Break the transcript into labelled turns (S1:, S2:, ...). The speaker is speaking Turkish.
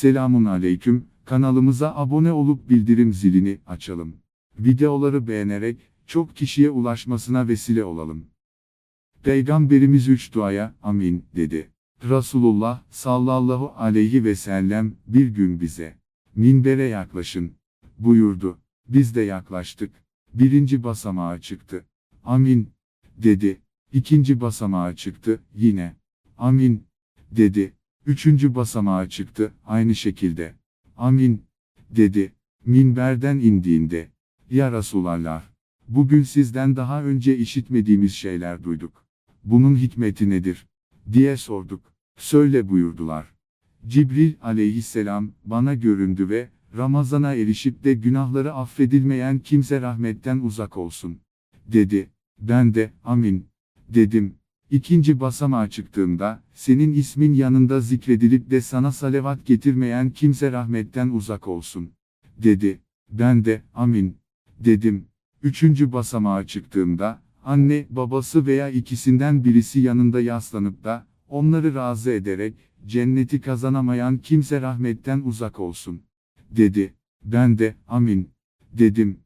S1: Selamun aleyküm, kanalımıza abone olup bildirim zilini açalım. Videoları beğenerek, çok kişiye ulaşmasına vesile olalım. Peygamberimiz üç duaya, amin, dedi. Resulullah, sallallahu aleyhi ve sellem, bir gün bize, minbere yaklaşın, buyurdu. Biz de yaklaştık. Birinci basamağa çıktı. Amin, dedi. İkinci basamağa çıktı, yine. Amin, dedi. Üçüncü basamağa çıktı, aynı şekilde. Amin, dedi. Minberden indiğinde, Ya Resulallah, bugün sizden daha önce işitmediğimiz şeyler duyduk. Bunun hikmeti nedir? diye sorduk. Söyle buyurdular. Cibril aleyhisselam bana göründü ve Ramazana erişip de günahları affedilmeyen kimse rahmetten uzak olsun. Dedi. Ben de amin dedim. İkinci basamağa çıktığımda, senin ismin yanında zikredilip de sana salavat getirmeyen kimse rahmetten uzak olsun. Dedi. Ben de, amin. Dedim. Üçüncü basamağa çıktığımda, anne, babası veya ikisinden birisi yanında yaslanıp da, onları razı ederek, cenneti kazanamayan kimse rahmetten uzak olsun. Dedi. Ben de, amin. Dedim.